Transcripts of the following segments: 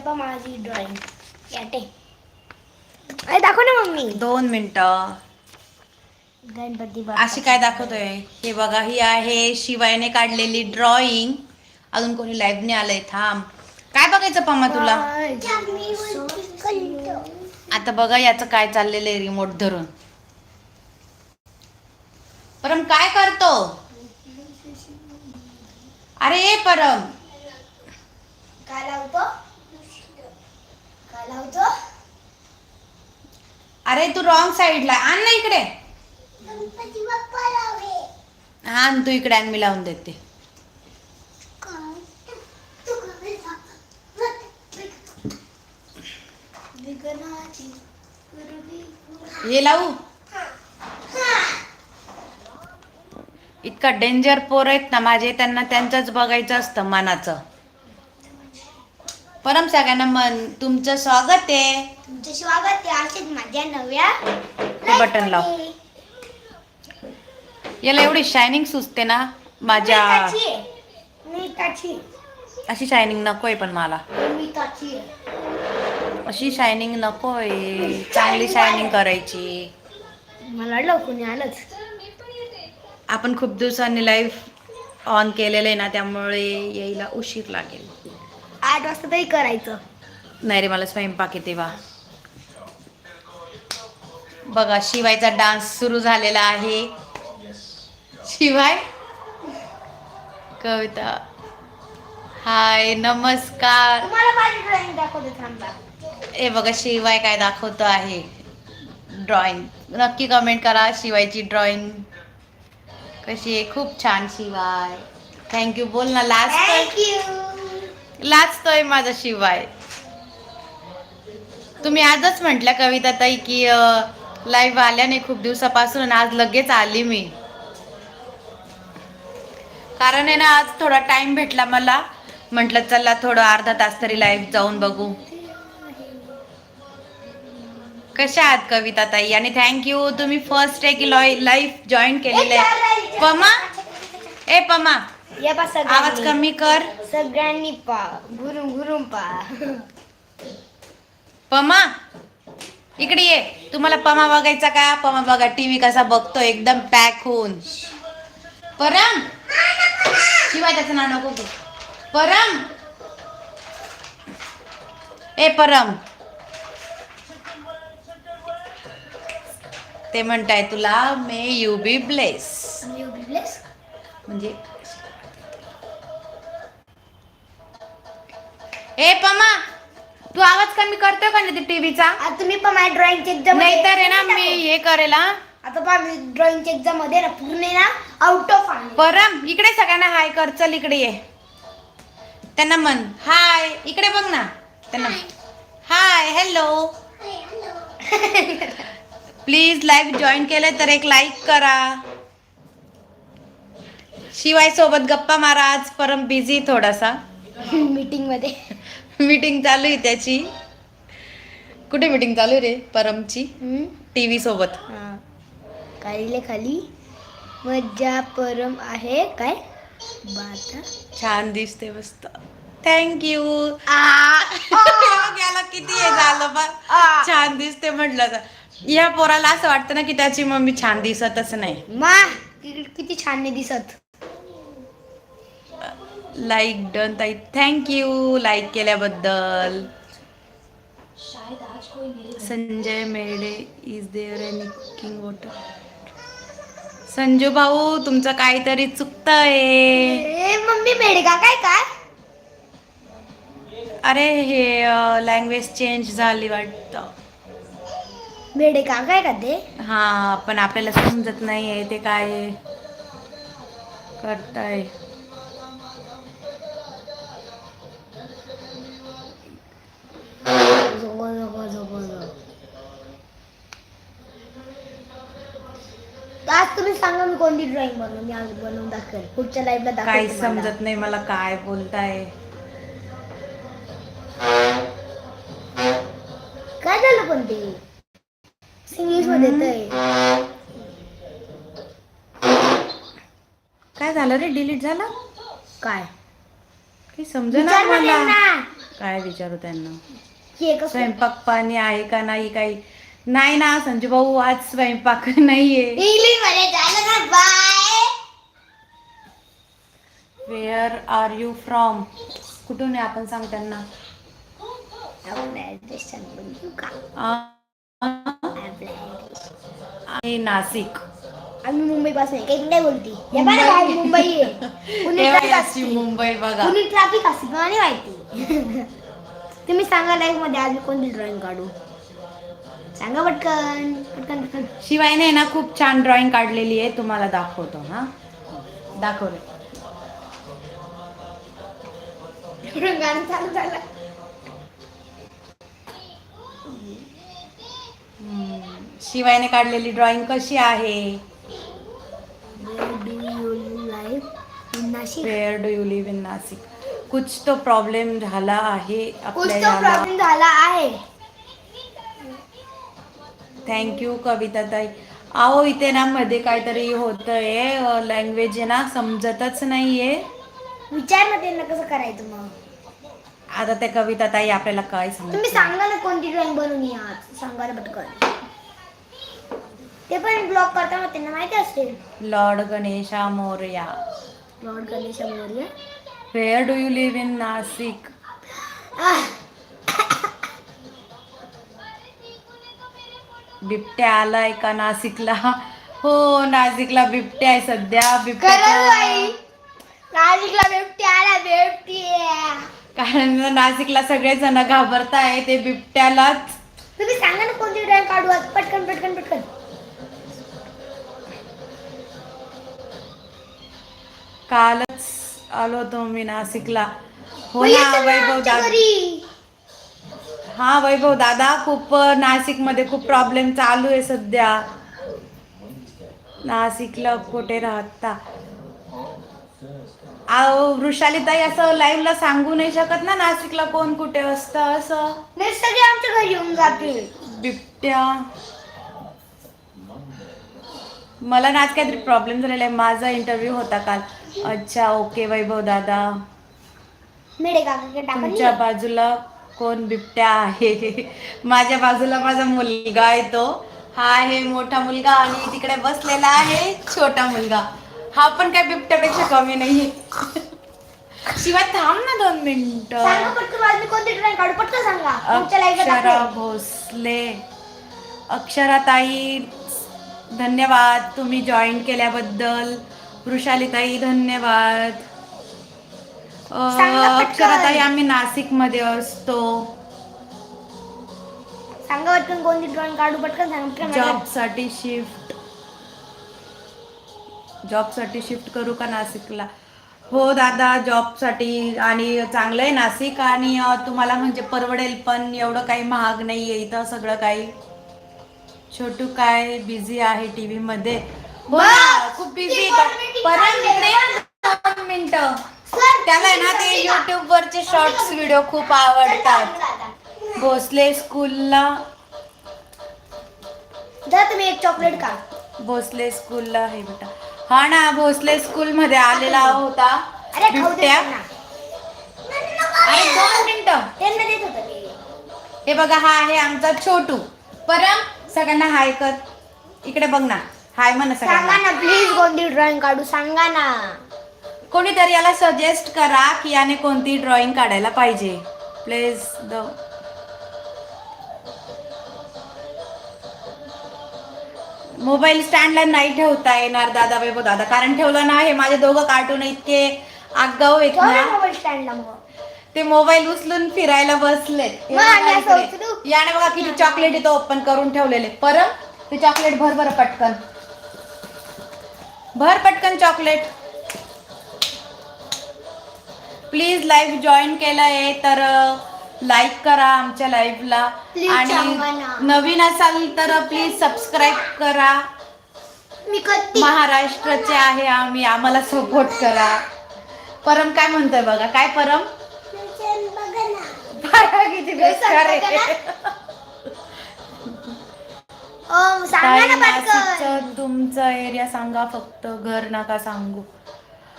पहा माझी ड्रॉइंग याटे. अरे दाखव ना मम्मी. दोन मिनिटं. गणपती अशी काय दाखवतोय? हे बघा ही आहे शिवायने काढलेली ड्रॉइंग अजून कोणी लाईव्ह नाही आलंय थांब. काय बघायचं पम्मा तुला? आता बघा याचं काय चाललेलं आहे रिमोट धरून. परम काय करतो? अरे परम. काय लावतो? लावतो अरे तू रॉंग साईडला आण ना इकडे. गणपती बाप्पा लावे. हा आण तू इकडे आण मी लावून देते. हे लावू. इतका डेंजर पोर आहेत ना माझे त्यांना त्यांचंच बघायचं असतं मनाचं. परम सगळ्यांना मन तुमचं स्वागत आहे. तुमचे स्वागत आहे. असेच माझ्या नव्या बटन लाव. याला एवढी शायनिंग सुचते ना माझ्या अशी शायनिंग नकोय पण मला. अशी शायनिंग नकोय. चांगली शायनिंग करायची. मला वाटलं कोणी आलंच आपण खूप दिवसांनी लाईव्ह ऑन केलेलं आहे ना त्यामुळे यायला उशीर लागेल. आठ वाजता तरी करायचं. नाही रे मला स्वयंपाक येते वा. बघा शिवायचा डान्स सुरू झालेला आहे. शिवाय? कविता. हाय नमस्कार. तुम्हाला माझी ड्रॉइंग दाखवते थांबा. हे बघा शिवाय काय दाखवतो आहे? ड्रॉइंग नक्की कमेंट करा शिवायची ड्रॉइंग कशी आहे? खूप छान शिवाय. थँक्यू बोल ना लास्ट थँक्यू लाचतोय माझा शिवाय. तुम्ही आजच म्हटल्या कविता ताई की लाईव्ह आल्याने खूप दिवसापासून आज लगेच आली मी. कारण आहे ना आज थोडा टाइम भेटला मला. म्हटलं चला थोडं अर्धा तास तरी लाईव्ह जाऊन बघू. कशा आहात कविता ताई आणि थँक्यू तुम्ही फर्स्ट आहे की लाईव्ह जॉईन केलेलं आहे. पमा? ए पमा. या पा आवाज कमी कर. सगळ्यांनी पा. घुरून घुरून पा. पमा इकडे ये. तुम्हाला पमा बघायचा का? पमा बघा टीव्ही कसा बघतो एकदम पॅक होऊन. परम. शिवाय त्याचं नाव नको घेऊ. परम. ए परम. ते म्हणताय तुला मे यू बी ब्लेस. म्हणजे ए पमा तू आवाज कमी करतोय का नाही टीव्हीचा? आता तुम्ही पण माझ्या ड्रॉइंगच्या एक्झाम नाही तर आहे ना मी हे करेल हा. आता पहा मी एक्झाममध्ये ना पूर्ण आहे ना आउट ऑफ आहे परम इकडे सगळ्यांना हाय कर चल इकडे ये. त्यांना म्हण हाय इकडे बघ ना त्यांना hi hello please live join केलं तर एक लाईक करा. शिवाय सोबत गप्पा मारा आज परम बिझी थोडासा. मीटिंगमध्ये. मीटिंग चालू आहे त्याची. कुठे मीटिंग चालू आहे रे? परमची? हम्म? टी व्ही सोबत. हा. खालीले खाली. मज्जा परम आहे. काय? बाता. छान दिसते मस्त. थँक्यू आ, याला किती हे झालं बा. छान दिसते म्हटलं तर. या पोराला असं वाटतं ना की त्याची मम्मी छान दिसतच नाही. मा किती छान नाही दिसत. लाईक डन ताई थँक्यू लाईक केल्याबद्दल? Sanjay Medhe is there any king water Sanju भाऊ तुमचं काहीतरी चुकतंय. मम्मी मेडगा काय काय अरे हे लँग्वेज चेंज झाली वाटतं. मेडगा काय का ते? हा पण आपल्याला समजत नाहीये ते काय करताय. आज तुम्ही सांगा मी कोणती ड्रॉइंग बनवू मी आज बनवून दाखवेल. पुढच्या दाखवेल काही तुम्हाला. समजत नाही मला काय बोलताय. काय झालं पण ते? इंग्लिशमध्ये काय झालं रे? डिलीट झालं? काय? काही समजेना विचार ना मला. त्यांना. काय विचारू त्यांना? स्वयंपाक पाणी आहे का नाही काही? नाही ना संजू भाऊ आज स्वयंपाक नाहीये. वेअर आर यू फ्रॉम कुठून आहे आपण सांग त्यांना. आपण ऍड्रेस सांगून देऊ का? आ- आपला ऍड्रेस आहे नाशिक. आम्ही मुंबई पासून नाही बोलती. मुंबई. मुंबई बघा ट्रॅफिक असते. मला माहिती. तुम्ही सांगा लाईफमध्ये आज मी कोणती ड्रॉइंग काढू? सांगा पटकन पटकन पटकन. शिवायने ना खूप छान ड्रॉइंग काढलेली आहे तुम्हाला दाखवतो हा? दाखवले. गाणं चालू झालं. शिवायने काढलेली ड्रॉइंग कशी आहे? In Nashik where do you live in Nashik कुछ तो प्रॉब्लेम झाला आहे कुछ तो प्रॉब्लेम झाला आहे. थँक्यू कविता ताई अहो इथे ना मध्ये काहीतरी होतंय. लँग्वेज आहे ना समजतच नाहीये. विचार ना त्यांना कसं करायचं मग. आता त्या कविता ताई आपल्याला काय तुम्ही सांग सांगा ना कोणती ड्रॉइंग बनवली आज. सांगा ना पटकन. ते पण ब्लॉग करताना त्यांना माहिती असते lord Ganesha Morya. Lord Ganesh Maurya. Do you live in Nashik ah, बिबट्या आलाय का नाशिकला. हो नाशिकला बिबट्या आहे सध्या. बिबट्या नाशिकला बिबटी आला बिबटी कारण नाशिकला सगळे जण घाबरताय ते बिबट्यालाच. तुम्ही सांगा ना कोणती ड्रॉइंग काढू आज. पटकन पटकन पटकन. कालच. आलो होतो मी नाशिकला. हो ना वैभव दादा. हा वैभव दादा खूप नाशिकमध्ये खूप प्रॉब्लेम चालू आहे सध्या. नाशिकला कुठे राहता? वृषाली ताई असं लाईव्ह ला सांगू नाही शकत ना नाशिकला कोण कुठे असतं असं. सगळे आमच्या घरी येऊन जातील. बिबट्या. मला ना आज काहीतरी प्रॉब्लेम झालेला आहे. माझा इंटरव्ह्यू होता काल. अच्छा ओके वैभव दादा. मेडे काका टाकून तुमच्या बाजूला कोण बिबट्या आहे? माझ्या बाजूला माझा मुलगा आहे तो. हा आहे मोठा मुलगा आणि तिकडे बसलेला आहे छोटा मुलगा. हा पण काय बिबट्यापेक्षा कमी नाहीये. शिवाय थांब ना दोन मिनिट. सांगा पटकन आज मी कोणती ड्रॉइंग काढू पटकन सांगा. तुमच्या लाईव्हला अक्षरा. भोसले. अक्षरा ताई धन्यवाद तुम्ही जॉईन केल्याबद्दल. वृषाली ताई धन्यवाद. अं, सांगा पटकन. अक्षरा ताई आम्ही नाशिकमध्ये असतो. सांगा पटकन कोणती ड्रॉइंग काढू पटकन सांगा. जॉबसाठी शिफ्ट. जॉबसाठी शिफ्ट करू का नाशिकला? हो दादा जॉबसाठी आणि चांगलं आहे नाशिक. आणि तुम्हाला म्हणजे परवडेल पण एवढं काही महाग नाहीये इथं सगळं काही. छोटू काय बिझी आहे टीव्ही मध्ये हो खूप बिझी परत दोन मिनिटं. त्याला ना ते युट्यूब वरचे शॉर्ट्स व्हिडिओ खूप आवडतात. भोसले स्कूलला. जा तुम्ही एक चॉकलेट का भोसले स्कूलला आहे बेटा. हा ना भोसले स्कूल मध्ये आलेला होता. अरे बिबट्या. दोन मिनिटं. हे बघा हा आहे आमचा छोटू. परम सगळ्यांना हाय कर. इकडे बघ ना. हाय म्हण सांगा सगळ्यांना ना प्लीज कोणती ड्रॉइंग काढू सांगा ना. कोणीतरी याला सजेस्ट करा की याने कोणती ड्रॉइंग काढायला पाहिजे. प्लीज द मोबाईल स्टँडला नाही ठेवता येणार दादा वैभव दादा. कारण ठेवलं ना हे माझे दोघं कार्टून इतके आगाऊ आहेत ठेव ना. ना मोबाईल स्टँडला मग. ते मोबाईल उचलून फिरायला बसलेत मग बघा आम्ही असं इकडे. उचलू? याने बघा किती चॉकलेट इथं ओपन करून ठेवलेले. परम ते चॉकलेट भर बरं पटकन. भर पटकन चॉकलेट प्लीज लाईव्ह जॉईन केलंय तर लाईक करा आमच्या लाईव्हला आणि. नवीन असाल तर प्लीज सबस्क्राईब करा. महाराष्ट्राचे आहे आम्ही आम्हाला सपोर्ट करा. परम काय म्हणतोय बघा काय परम? किती बेकार नाशिकचं तुमचा एरिया सांगा फक्त घर नका सांगू.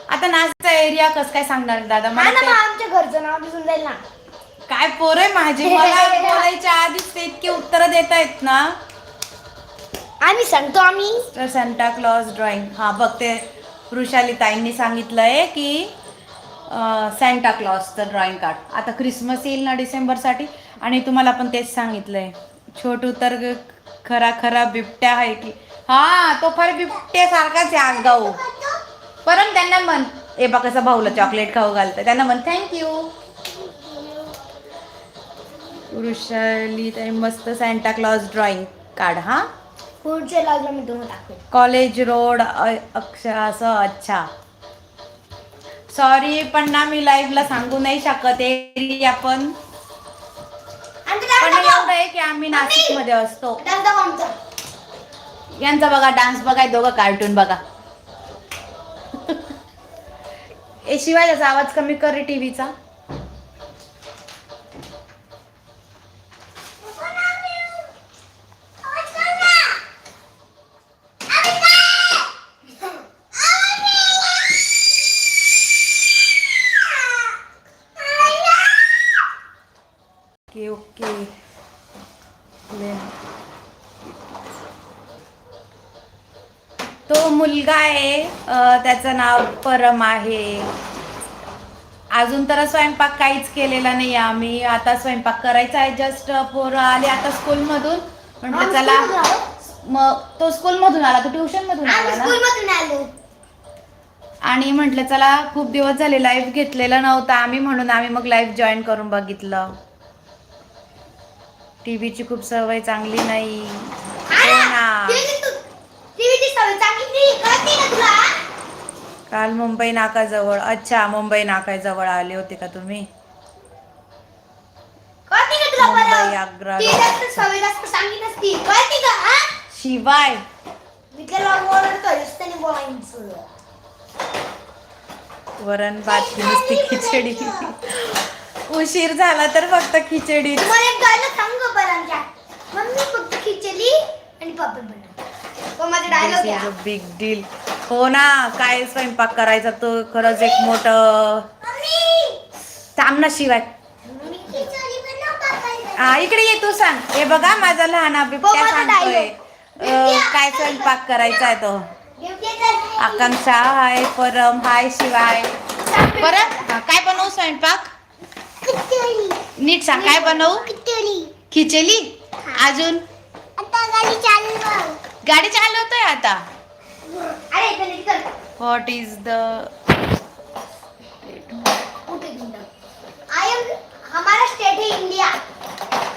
आता नाशिकचा एरिया कस काय सांगणार दादा? मला ते- आमच्या घरचं नाव दिसून जाईल ना. काय पोरे माझे? मला बोलायच्या आधीच ते इतके उत्तर देत आहेत ना. आम्ही सांगतो आम्ही. तर सेंटा क्लॉज ड्रॉइंग हा बघ ते वृषाली ताईंनी सांगितलंय की सेंटा क्लॉजचं ड्रॉइंग काढ. आता क्रिसमस येईल ना डिसेंबरसाठी. आणि तुम्हाला पण तेच सांगितलंय. छोटू तर ग- खरा खरा बिबट्या आहे की. हा तो फार बिबट्यासारखाच आहे आगाऊ परत त्यांना म्हण ए बा कसं भाऊला चॉकलेट खाऊ घालतं त्यांना म्हण थँक्यू वृषाली ताई मस्त सेंटा क्लॉज ड्रॉइंग काढ हा. पुढच्या लागला मी दोन टाकतो कॉलेज रोड अक्षर असं अच्छा. सॉरी पण ना मी लाईव्हला सांगू नाही शकत एरिया पण पण एवढं आहे की आम्ही नाशिकमध्ये असतो. यांचा बघा डान्स बघाय दोघं कार्टून बघा. ए शिवाय त्याचा आवाज कमी कर रे टीव्हीचा ओके ओके ले. तो मुलगा आहे त्याचं नाव परम आहे. अजून तर स्वयंपाक काहीच केलेला नाही आम्ही. आता स्वयंपाक करायचा आहे जस्ट पोरं आले आता स्कूलमधून म्हटलं चला मग तो स्कूलमधून आला तो ट्युशन मधून आला ना? आणि म्हटलं चला खूप दिवस झाले लाईव्ह घेतलेला नव्हता. आम्ही म्हणून आम्ही मग लाईव्ह जॉईन करून बघितलं. टीव्हीची खूप सवय चांगली नाही. हो काल मुंबई नाकाजवळ अच्छा मुंबई नाकाजवळ आले होते का तुम्ही? मुंबई, आग्रा, शिवाय. वरण भात नुसती खिचडी. उशीर झाला तर फक्त खिचडी तुम्हाला एक डायलॉग सांगू का बरं आमच्या मम्मी फक्त खिचडी आणि पापड बनव माझा डायलॉग आहे बिग डील हो ना काय स्वयंपाक करायचा तो? खरंच एक मोठं थांब ना शिवाय. हा इकडे ये तू सांग. हे बघा माझा लहान हो, बिबट्या माझा सांगतोय. काय स्वयंपाक करायचा आहे तो? आकांक्षा हाय परम हाय शिवाय. परत हा, काय बनवू स्वयंपाक? नीट सांग काय बनवू? खिचडी. खिचली अजून? आता गाडी चालव गाडी चालवतोय आता? व्हॉट इज द है इंडिया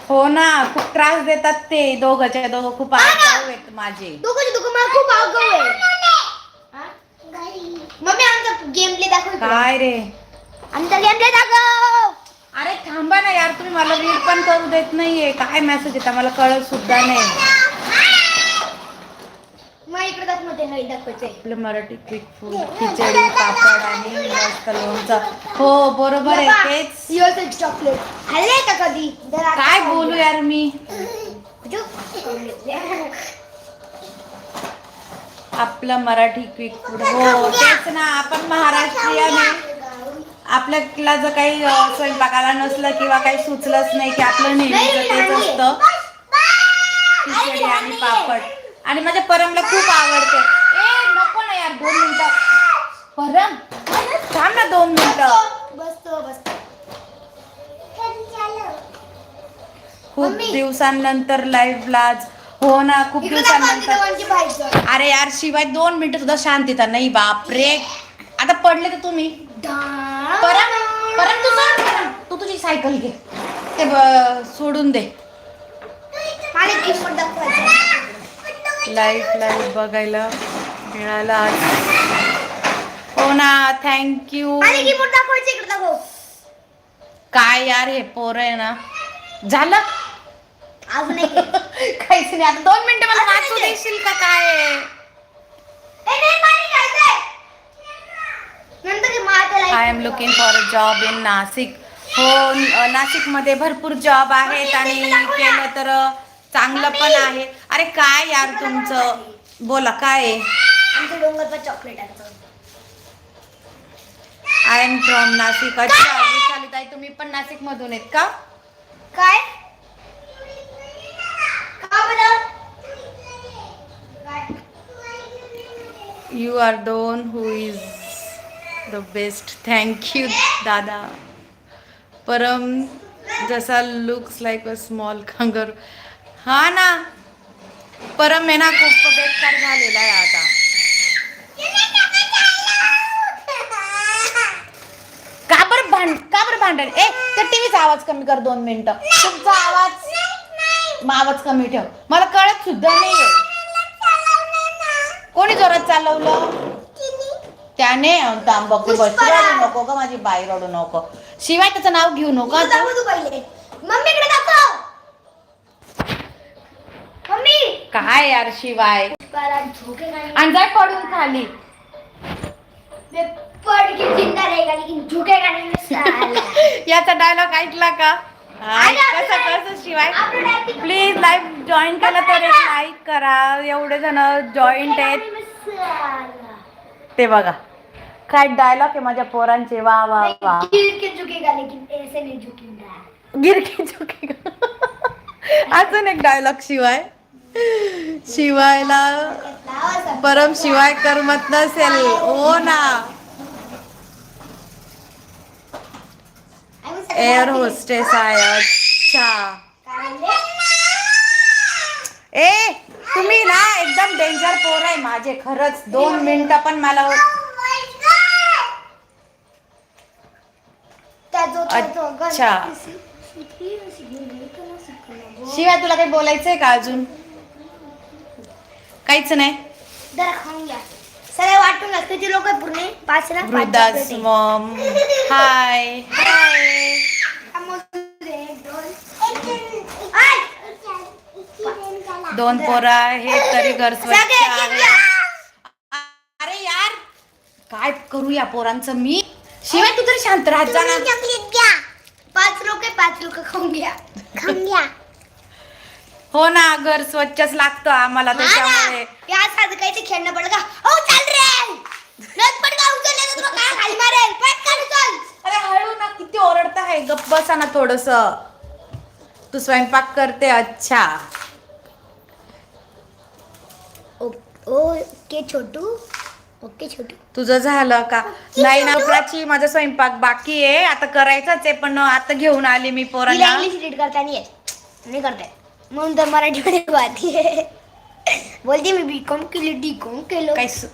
हो ना खूप त्रास देतात ते दोघंच्या दोघं खूप आगाऊ आहेत माझे. खूप आगाऊ आहे? मम्मी आमचा गेम प्ले दाखव. काय रे? आमचा गेम प्ले दाखव. अरे थांबा ना यार तुम्ही मला रीड पण करू देत नाहीये. काय मेसेज येतात मला कळत सुद्धा नाही. आपलं मराठी क्विक फूड खिचडी पापड आणि मस्त लोणचं. हो बरोबर आहे तेच. युअर चॉकलेट खाल्ले का कधी? काय. बोलू यार मी? आपलं मराठी क्विक फूड हो तेच ना आपण महाराष्ट्रीयन आहे. आपल्याला जर काही स्वयंपाकाला नसलं किंवा काही सुचलंच नाही की आपलं नेहमीचं तेच असतं खिचडी आणि पापड. आणि माझ्या परमला खूप आवडते. ए नको ना यार दोन मिनिटं. परम थांब ना दोन मिनिटं. बसतो बसतो. खूप. दिवसांनंतर लाईव्ह आज. हो ना खूप दिवसांनंतर. अरे यार शिवाय दोन मिनिटं सुद्धा शांतीता नाही बापरे. आता पडले तर तुम्ही. परम परम तू सोड परम तू तुझी सायकल घे. ते सोडून दे. लाईव्ह लाईव्ह बघायला मिळालं. आज हो ना थँक्यू काय यार हे पोर आहे ना. झालं? अजून. काहीच नाही. आता दोन मिनिटं मला वाचू. देशील का काय आहे? ए, नाही, पाणी खायचंय. नंतर हे माताला I am looking for a job in Nashik हो नाशिकमध्ये भरपूर जॉब आहेत आणि केलं तर चांगलं पण आहे. अरे काय यार तुमचं? बोला काय डोंगरचं chocolate I am from Nashik अच्छा विशाली ताई तुम्ही पण नाशिक मधून आहेत का? काय? You are done who is the best thank you दादा परम जसा लुक्स लाईक अ स्मॉल खंगर हा ना. परम um, आहे ना खूप बेकार झालेला आहे आता. काबर भांड का भांडण? ए त्या टीव्हीचा आवाज कमी कर दोन मिनिटं. तुमचा आवाज मग आवाज कमी ठेव. मला कळत सुद्धा नाही कोणी जोरात चालवलं? त्याने बघ. रडू नको का माझी बाई रडू नको. शिवाय त्याचं नाव घेऊ नको. मम्मीकडे मम्मी! काय यार शिवाय? आणि जाय पडून खाली. मैं पढ़ के जिंदा रहेगा लेकिन झुकेगा नहीं मैं साला याचा डायलॉग ऐकला का? कसं. कसं शिवाय? प्लीज लाईव्ह जॉईन केलं तर लाईक करा. एवढे जण जॉईंट आहेत. ते बघा. काय डायलॉग आहे माझ्या पोरांचे. वा वा वा. गिर के झुकेगा लेकिन ऐसे नहीं झुकेगा गिरकी अजून एक डायलॉग शिवाय. शिवायला परम शिवाय करमत नसेल. हो ना. एअर होस्टेस आहे. अच्छा. ए तुम्ही ना एकदम डेंजर पोर आहे माझे खरंच. दोन मिनिटं पण मला अच्छा. शिवाय तुला काही बोलायचंय का अजून? काहीच नाही. सगळे वाटून लोक पूर्ण? पाच ना? वृद्धास. मॉम. हाय हाय दोन, पोरं आहेत तरी घर स्वच्छ आहे. अरे यार काय करू या पोरांचं मी? शिवाय तू तरी शांत राहत जा ना. घ्या. पाच लोक पाच लोक खाऊन घ्या. खाऊन घ्या. हो ना घर स्वच्छच लागतं आम्हाला त्याच्यामुळे. या साधं काही ते खेळणं पडलं का? हो चाल रे. नस पड का उचल नाही तर तुला? काय खाली मारेल? पटकन उचल. अरे हळू ना किती ओरडत आहे गप्प बसा ना थोडस. तू स्वयंपाक करते अच्छा. ओके छोटू. ओके छोटू. तुझं झालं का? नाही ना प्राची माझा स्वयंपाक बाकी आहे. आता करायचाच आहे पण आता घेऊन आले मी तिला पोरांना इंग्लिश रीड करता नाही येत. नाही करता येत. म्हणून तर मराठीमध्ये वाहती बोलते मी बी कॉम केली डी कॉम केलं. काही सु-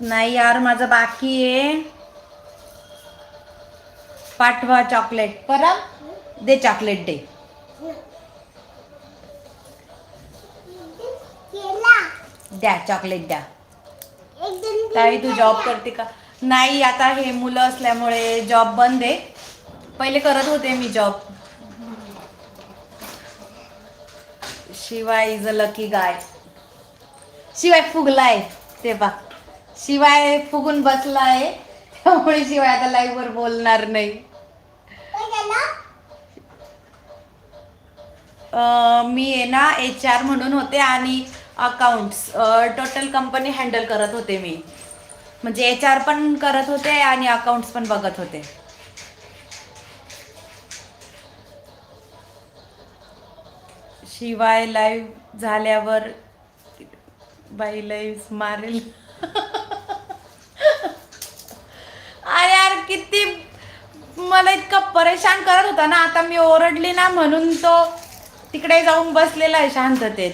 नाही यार माझं बाकी आहे. पाठवा चॉकलेट परत दे चॉकलेट दे. द्या चॉकलेट द्या. ताई तू जॉब करते का? नाही आता हे मुलं असल्यामुळे जॉब बंद आहे. पहिले करत होते मी job Shivay is a lucky guy Shivay फुगलाय. ते बा शिवाय फुगून बसला आहे. त्यामुळे शिवाय आता लाईव्ह वर बोलणार नाही. मी आहे ना एच आर म्हणून होते आणि अकाउंट्स टोटल कंपनी हँडल करत होते मी. म्हणजे एच आर पण करत होते आणि अकाउंट्स पण बघत होते. शिवाय लाईव्ह झाल्यावर बाई लाईव्ह मारेल अरे यार किती मला इतकं परेशान करत होता ना आता मी ओरडली ना म्हणून तो तिकडे जाऊन बसलेला आहे शांततेत.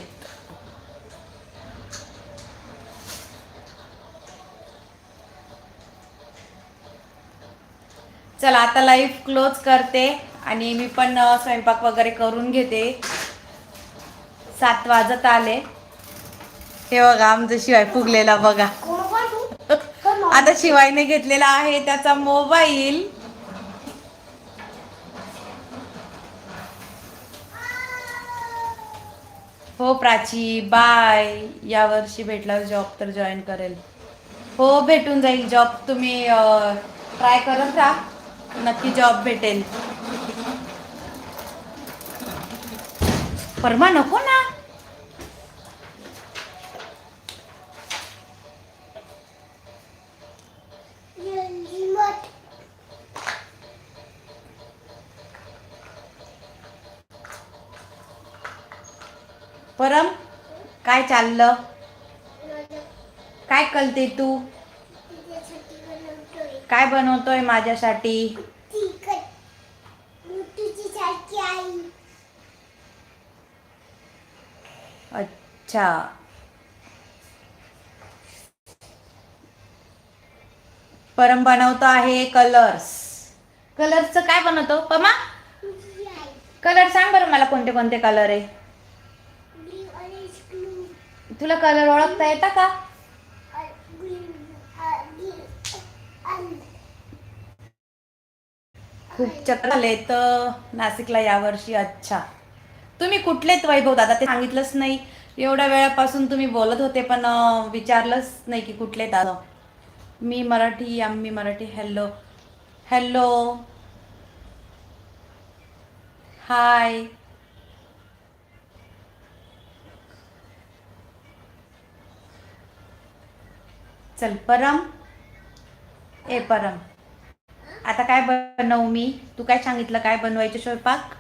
चला आता लाईव्ह क्लोज करते आणि मी पण स्वयंपाक वगैरे करून घेते. सात वाजत आले. हे बघा आमचं शिवाय फुगलेला बघा. आता शिवायने घेतलेला आहे त्याचा मोबाईल. हो प्राची बाय. या वर्षी भेटला जॉब तर जॉईन करेल. हो भेटून जाईल. जॉब तुम्ही ट्राय करत राहा. नक्की जॉब भेटेल. परमा नको ना? परम काय चाललं? काय कळते तू? काय बनवतोय माझ्यासाठी? अच्छा. परम बनवतो आहे कलर्स कलर्सचं काय बनवतो? पमा? कलर सांग बरं मला कोणते कोणते कलर आहे? तुला कलर ओळखता येता का? खूप चक्र आले तर नाशिकला यावर्षी अच्छा. तुम्ही कुठलेच वैभव दादा? ते सांगितलंच नाही. एवढ्या वेळापासून तुम्ही बोलत होते पण विचारलंच नाही की कुठले दादा. मी मराठी आम्ही मराठी. हॅलो हॅलो हाय चल परम. ए परम. आता काय बनवू मी? तू काय सांगितलं? काय बनवायचं स्वयंपाक?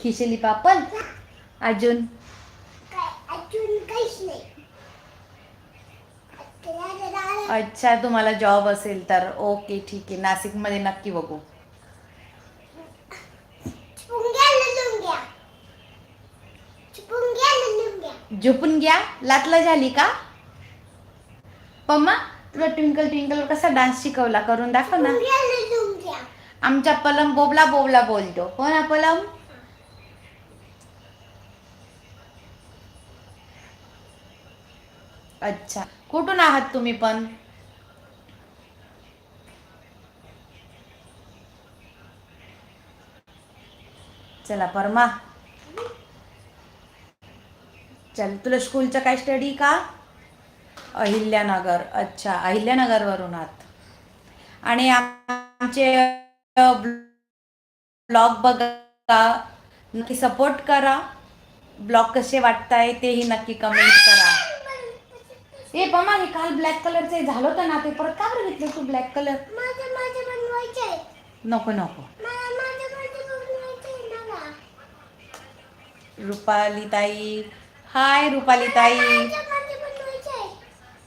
खिचली पापड. अजून? अच्छा तुम्हाला जॉब असेल तर. ओके ठीक आहे. नाशिकमध्ये नक्की बघू. झोपून घ्या लातला झाली का? पम्मा तुला ट्विंकल ट्विंकल कसा डान्स शिकवला? करून दाखव ना. आमचा पलम बोबला बोबला बोलतो. हो ना पलम अच्छा. कुठून आहात तुम्ही पण? चला परमा. चल तुला स्कूलचं काय स्टडी का? अहिल्यानगर. अच्छा अहिल्यानगरवरून आहात. आणि आम- आमचे ब्लॉग बघा. नक्की सपोर्ट करा. ब्लॉग कसे वाटताय तेही नक्की कमेंट करा. ए पमा हे काल ब्लॅक कलरचे झालं होतं ना ते परत का बरं घेतलं तू ब्लॅक कलर? नको नको. रुपाली ताई हाय रुपाली ताई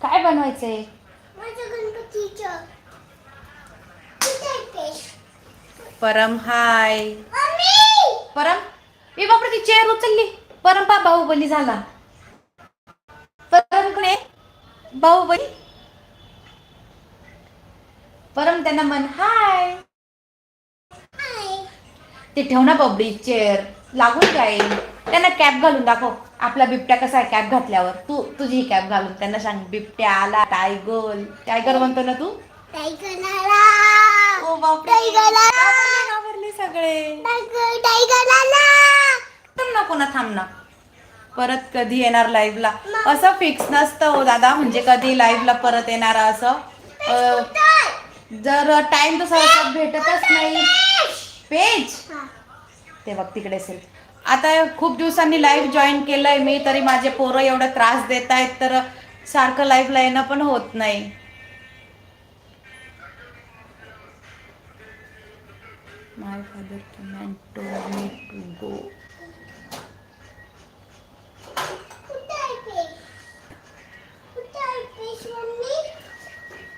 काय बनवायचंय? परम हाय. परम? ए बापरे ती चेअर उचलली. परम पा बाहुबली झाला. परम आहे? बाहुबली? परम त्यांना म्हण हाय. ते ठेव ना बबडी चेअर लागून जाईल त्यांना कॅप घालून दाखव. आपला बिबट्या कसा आहे कॅप घातल्यावर? तू तुझी कॅप घालून त्यांना सांग. बिबट्या आला टायगर टायगर म्हणतो ना तू? ओ बापरे. Tiger आला. घाबरले, घाबरले सगळे. थांब ना पुन्हा थांब ना. परत कधी येणार लाईव्हला असं फिक्स नसतं हो दादा. म्हणजे कधी लाईव्हला परत येणार असं? अं, जर टाइम तसा असं भेटतच नाही. पेज ते बघ तिकडे असेल. आता खूप दिवसांनी लाईव्ह जॉईन केलंय मी तरी माझे पोरं एवढा त्रास देत आहेत तर सारखं लाईव्हला येणं पण होत नाही. My father can me to go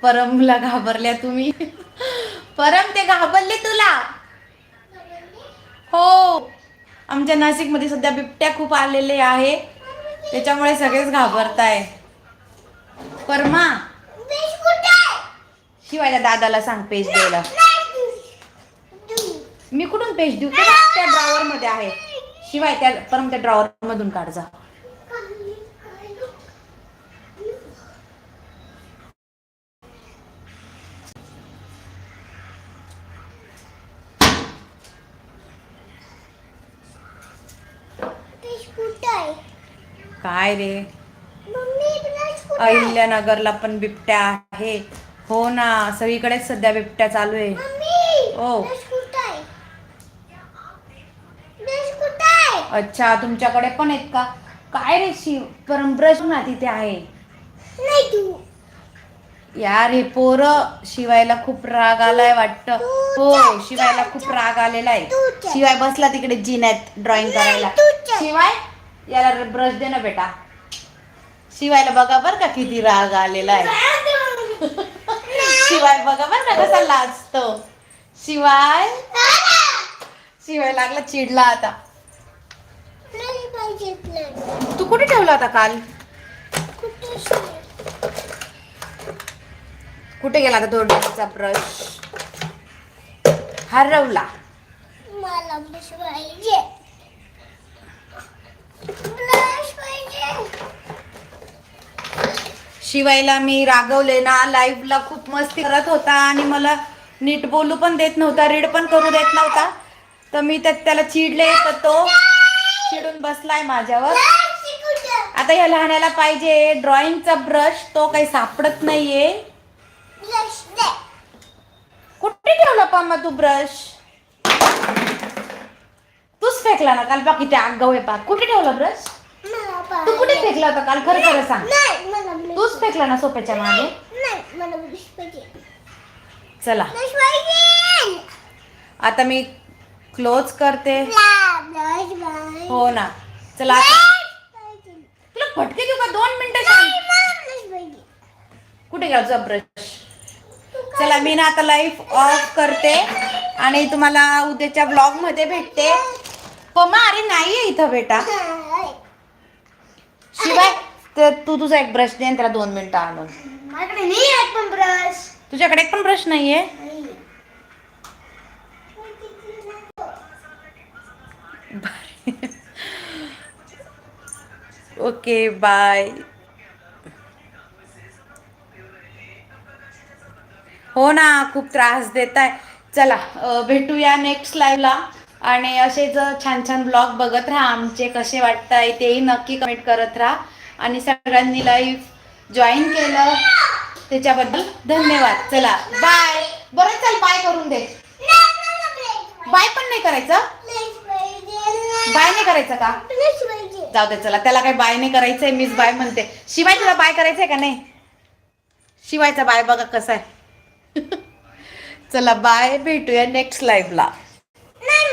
परमला घाबरल्या तुम्ही. परम ते घाबरले तुला. हो. आमच्या नाशिकमध्ये सध्या बिबट्या खूप आलेले आहे. त्याच्यामुळे सगळेच घाबरताय. परमा शिवायच्या दादाला सांग पेज द्यायला. मी कुठून पेज देऊ? त्या ड्रॉवर मध्ये आहे. शिवाय त्या परम त्या ड्रॉवर मधून काढ जा. काय रे? अहिल्यानगरला पण बिबट्या आहे. हो ना सगळीकडेच सध्या बिबट्या चालू आहे. मम्मी ओ. अच्छा तुमच्याकडे पण आहेत का? काय रे शिव परम ब्रश ना तिथे आहे. नाही तू. यार हे पोरं शिवायला खूप राग आलाय वाटतं. हो शिवायला खूप राग आलेला आहे. शिवाय बसला तिकडे जिन्यात ड्रॉइंग करायला. शिवाय? याला ब्रश दे ना बेटा. शिवायला बघा बर का किती राग आलेला आहे. शिवाय बघा बर का कसा लाजतो. शिवाय शिवाय लागला चिडला आता. तू कुठे ठेवला होता काल? कुठे गेला आता दोडचा ब्रश हरवला. मला ब्रश पाहिजे ब्रश पाहिजे शिवायला मी रागवले ना लाईव्हला खूप मस्ती करत होता आणि मला नीट बोलू पण देत नव्हता रीड पण करू देत नव्हता. तर मी त्यात त्याला चिडले तर तो चिडून बसलाय माझ्यावर. आता या लहाण्याला पाहिजे ड्रॉइंगचा ब्रश तो काही सापडत नाहीये. कुठे ठेवला पामा तू ब्रश तूच फेकला ना काल बाकी ते आगाऊ आहे पाक कुठे ठेवला ब्रश? तू कुठे फेकला होता काल? खरं खरं सांग. तूच फेकला ना सोप्याच्या मागे? चला. आता मी क्लोज करते. हो ना. चला आता. तुला फटके देऊ का? दोन मिनिटं कुठे गेला तुझा ब्रश? चला मी ना आता लाईफ ऑफ करते. आणि तुम्हाला उद्याच्या ब्लॉगमध्ये भेटते. पमा अरे नाहीये इथं बेटा. शिवाय तू तुझा एक ब्रश दे आणि त्याला दोन मिनिटं आणून. माझ्याकडे नाही आहे पण ब्रश तुझ्याकडे एक पण ब्रश नाहीये? Okay bye. हो ना खूप त्रास देत आहे चला अं, भेटूया नेक्स्ट लाईव्हला आणि असेच छान छान ब्लॉग बघत राहा आमचे कसे वाटताय तेही नक्की कमेंट करत राहा. आणि सगळ्यांनी लाईव्ह जॉईन केलं त्याच्याबद्दल धन्यवाद. चला बाय बरं चल बाय करून दे. बाय पण नाही करायचं? बाय नाही करायचं का? जाऊ दे चला त्याला काही बाय नाही करायचंय मीच बाय म्हणते. शिवाय तुला बाय करायचंय का नाही? शिवायचा बाय बघा कसा आहे. चला बाय भेटूया नेक्स्ट लाईव्हला नाही